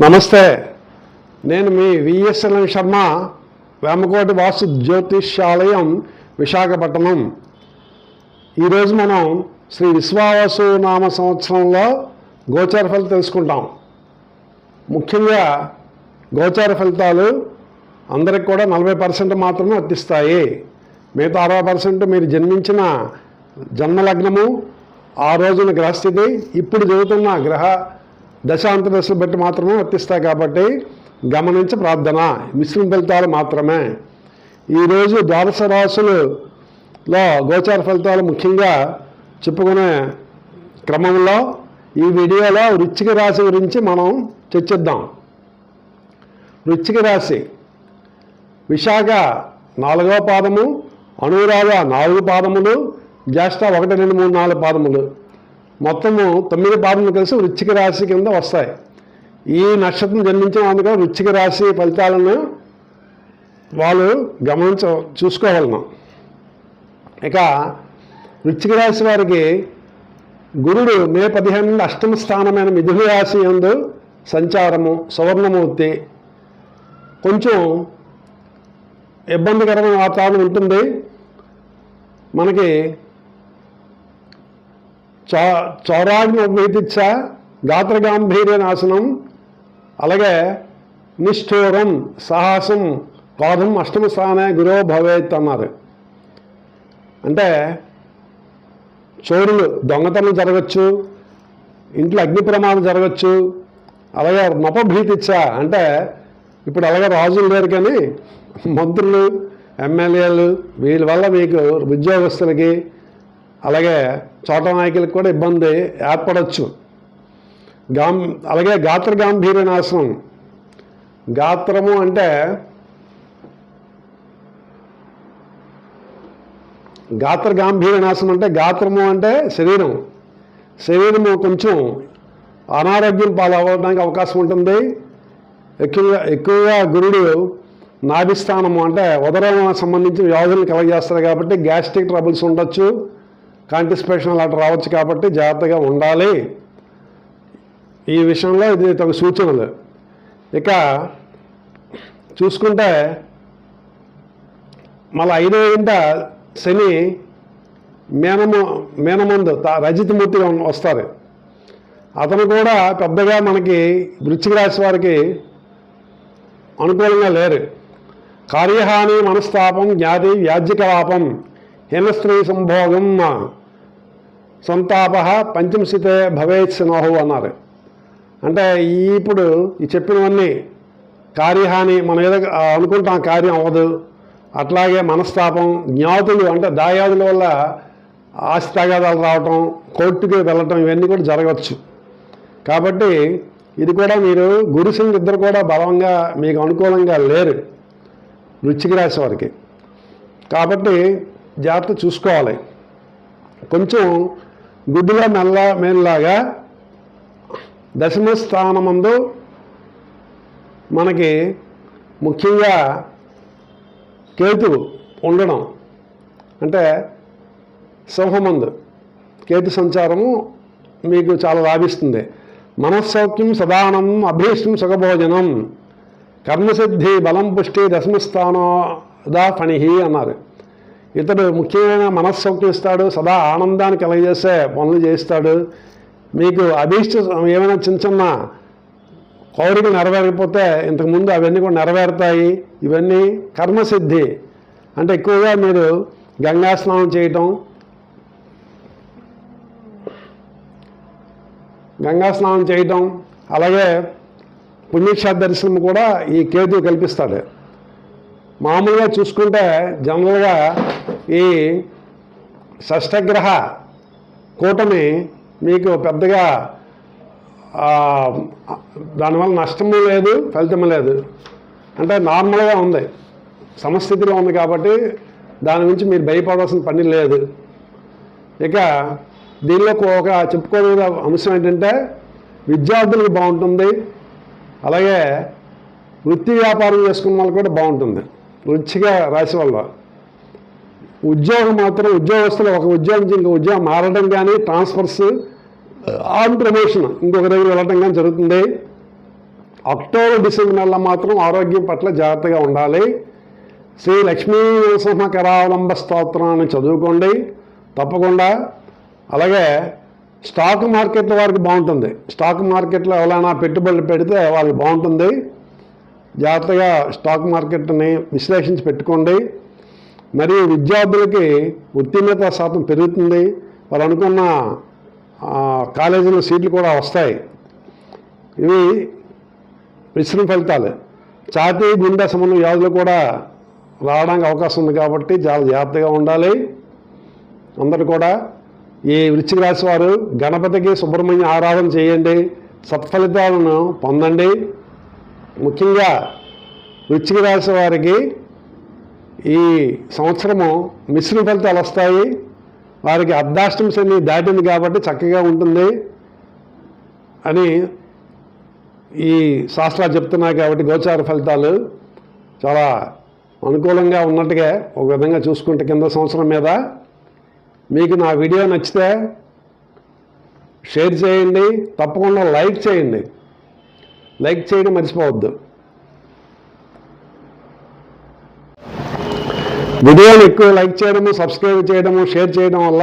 నమస్తే. నేను మీ విఎస్ఎల్ఎన్ శర్మ వేమకోటి వాసు జ్యోతిష్యాలయం విశాఖపట్నం. ఈరోజు మనం శ్రీ విశ్వావసు నామ సంవత్సరంలో గోచార ఫలితం తెలుసుకుంటాం. ముఖ్యంగా గోచార ఫలితాలు అందరికి కూడా నలభై పర్సెంట్ మాత్రమే వర్తిస్తాయి మిగతా అరవై పర్సెంట్ మీరు జన్మించిన జన్మలగ్నము ఆ రోజున గ్రహస్థితి ఇప్పుడు జరుగుతున్న గ్రహ దశాంత దశలు బట్టి మాత్రమే వర్తిస్తాయి కాబట్టి గమనించి ప్రార్థన. మిశ్రమ ఫలితాలు మాత్రమే. ఈరోజు ద్వాదశ రాసులులో గోచార ఫలితాలు ముఖ్యంగా చెప్పుకునే క్రమంలో ఈ వీడియోలో వృచ్చిక రాశి గురించి మనం చర్చిద్దాం. వృచ్చిక రాశి. విశాఖ నాలుగవ పాదము అనురాధ నాలుగు పాదములు జ్యేష్ఠ ఒకటి రెండు మూడు నాలుగు పాదములు. మొత్తము తొమ్మిది పాదములు కలిసి వృచ్చిక రాశి కింద వస్తాయి. ఈ నక్షత్రం జన్మించిన అందుకు వృచ్చిక రాశి ఫలితాలను వాళ్ళు గమనించ చూసుకోగలను. ఇక వృచ్చిక రాశి వారికి గురుడు మే పదిహేను నుండి అష్టమ స్థానమైన మిథున రాశి ఎందు సంచారము సువర్ణమూర్తి కొంచెం ఇబ్బందికరమైన వాతావరణం ఉంటుంది. మనకి చౌ చౌరాగ్ని ఉపేతిచ్చ గాత్రగాంభీర్య నాశనం. అలాగే నిష్ఠూరం సాహసం క్రోధం అష్టమ స్థానే గురో భవేత్ అన్నారు. అంటే చోరులు దొంగతనం జరగచ్చు ఇంట్లో అగ్ని ప్రమాదం జరగచ్చు అలాగే నపభీతిచ్చా అంటే ఇప్పుడు అలాగే రాజులు లేరు కానీ మంత్రులు ఎమ్మెల్యేలు వీళ్ళ వల్ల మీకు ఉద్యోగస్తులకి అలాగే చోట నాయకులకు కూడా ఇబ్బంది ఏర్పడవచ్చు గాం అలాగే గాత్ర గాంభీర్య నాశనం. గాత్రము అంటే గాత్ర గాంభీర్య నాశనం అంటే గాత్రము అంటే శరీరం. శరీరము కొంచెం అనారోగ్యం పాలవడానికి అవకాశం ఉంటుంది. ఎక్కువగా ఎక్కువగా గురుడు నాభిస్థానము అంటే ఉదరం సంబంధించిన వ్యాధులను కలగజేస్తారు కాబట్టి గ్యాస్ట్రిక్ ట్రబుల్స్ ఉండొచ్చు. కాంటిస్పేషన్ అలాంటి రావచ్చు కాబట్టి జాగ్రత్తగా ఉండాలి. ఈ విషయంలో ఇది తగు సూచనలు ఇక చూసుకుంటే మళ్ళీ ఐదో ఇంట శని మేనము మేనమందు తా- రజితమూర్తిగా వస్తారు. అతను కూడా పెద్దగా మనకి వృచ్చిక రాశి వారికి అనుకూలంగా లేరు. కార్యహాని మనస్తాపం జ్ఞాతి వ్యాజ్యకలాపం హీనస్త్రీ సంభోగం సంతాప పంచంశితే భవేత్ సినోహు అన్నారు. అంటే ఇప్పుడు ఈ చెప్పినవన్నీ కార్యహాని మనం ఏదో అనుకుంటాం కార్యం అవ్వదు. అట్లాగే మనస్తాపం జ్ఞాతులు అంటే దాయాదుల వల్ల ఆస్తి తగాదాలు రావటం కోర్టుకి వెళ్ళటం ఇవన్నీ కూడా జరగవచ్చు. కాబట్టి ఇది కూడా మీరు గురుసింగ్ ఇద్దరు కూడా బలంగా మీకు అనుకూలంగా లేరు. వృచ్చికి రాశి వారికి. కాబట్టి జాగ్రత్త చూసుకోవాలి. కొంచెం గుడ్డుగా మెల్ల మేలులాగా దశమ స్థానమందు మనకి ముఖ్యంగా కేతు ఉండడం అంటే సింహమందు కేతు సంచారము మీకు చాలా లాభిస్తుంది. మనస్సౌఖ్యం సదానం అభీష్టం సుఖభోజనం కర్మసిద్ధి బలం పుష్టి దశమస్థానోదా దా అన్నారు. ఇతడు ముఖ్యమైన మనస్సౌఖ్యం ఇస్తాడు సదా ఆనందాన్ని కలగజేసే పనులు చేస్తాడు మీకు అభీష్ట ఏమైనా చిన్న చిన్న కోరిక నెరవేరకపోతే ఇంతకుముందు అవన్నీ కూడా నెరవేరుతాయి. ఇవన్నీ కర్మసిద్ధి. అంటే ఎక్కువగా మీరు గంగా స్నానం చేయటం గంగా స్నానం చేయటం అలాగే పుణ్యక్షేత్ర దర్శనం కూడా ఈ కేతు కల్పిస్తాడు. మామూలుగా చూసుకుంటే జనరల్గా ఈ షష్టగ్రహ కూటమి మీకు పెద్దగా దానివల్ల నష్టము లేదు ఫలితము లేదు. అంటే నార్మల్గా ఉంది. సమస్థితిలో ఉంది కాబట్టి దాని గురించి మీరు భయపడాల్సిన పని లేదు. ఇక దీనిలో ఒక చెప్పుకోగల అంశం ఏంటంటే విద్యార్థులకు బాగుంటుంది. అలాగే వృత్తి వ్యాపారం చేసుకున్న వాళ్ళు కూడా బాగుంటుంది. రుచిగా రాశి వల్ల ఉద్యోగం మాత్రం ఉద్యోగస్తులు ఒక ఉద్యోగం నుంచి ఇంకో ఉద్యోగం మారడం కానీ ట్రాన్స్ఫర్స్ ఆన్ ప్రమోషన్ ఇంకొక దగ్గర వెళ్ళడం కానీ జరుగుతుంది. అక్టోబర్ డిసెంబర్ నెలలో మాత్రం ఆరోగ్యం పట్ల జాగ్రత్తగా ఉండాలి. శ్రీ లక్ష్మీ నరసింహ కరావలంబ స్తోత్రాన్ని చదువుకోండి. తప్పకుండా. అలాగే స్టాక్ మార్కెట్లో వారికి బాగుంటుంది. స్టాక్ మార్కెట్లో ఎవరైనా పెట్టుబడులు పెడితే వాళ్ళకి బాగుంటుంది. జాగ్రత్తగా స్టాక్ మార్కెట్ని విశ్లేషించి పెట్టుకోండి. మరియు విద్యార్థులకి ఉత్తీర్ణత శాతం పెరుగుతుంది. వాళ్ళు అనుకున్న కాలేజీలో సీట్లు కూడా వస్తాయి. ఇవి మిశ్రమ ఫలితాలు. ఛాతీ గుండె సంబంధం వ్యాధులు కూడా రావడానికి అవకాశం ఉంది కాబట్టి చాలా జాగ్రత్తగా ఉండాలి. అందరూ కూడా ఈ వృశ్చిక రాశి వారు గణపతికి సుబ్రహ్మణ్య ఆరాధన చేయండి. సత్ఫలితాలను పొందండి. ముఖ్యంగా వృశ్చిక రాశి వారికి ఈ సంవత్సరము మిశ్రమ ఫలితాలు వస్తాయి. వారికి అర్ధాష్టం శని దాటింది కాబట్టి చక్కగా ఉంటుంది అని ఈ శాస్త్రాలు చెప్తున్నాయి కాబట్టి గోచార ఫలితాలు చాలా అనుకూలంగా ఉన్నట్టుగా ఒక విధంగా చూసుకుంటే కింద సంవత్సరం మీద. మీకు నా వీడియో నచ్చితే షేర్ చేయండి. తప్పకుండా లైక్ చేయండి. లైక్ చేయడం మర్చిపోవద్దు. వీడియోని ఎక్కువ లైక్ చేయడము సబ్స్క్రైబ్ చేయడము షేర్ చేయడం వల్ల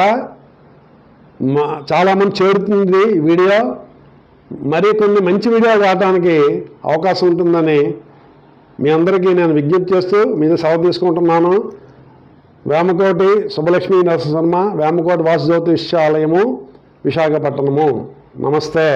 మా చాలామంది చేరుతుంది వీడియో. మరి కొన్ని మంచి వీడియోలు రావడానికి అవకాశం ఉంటుందని మీ అందరికీ నేను విజ్ఞప్తి చేస్తూ మీద సెలవు తీసుకుంటున్నాను. వేమకోటి సుబ్బలక్ష్మీ నరసింహ వేమకోటి వాసుజ్యోతిష్యాలయము విశాఖపట్నము. నమస్తే.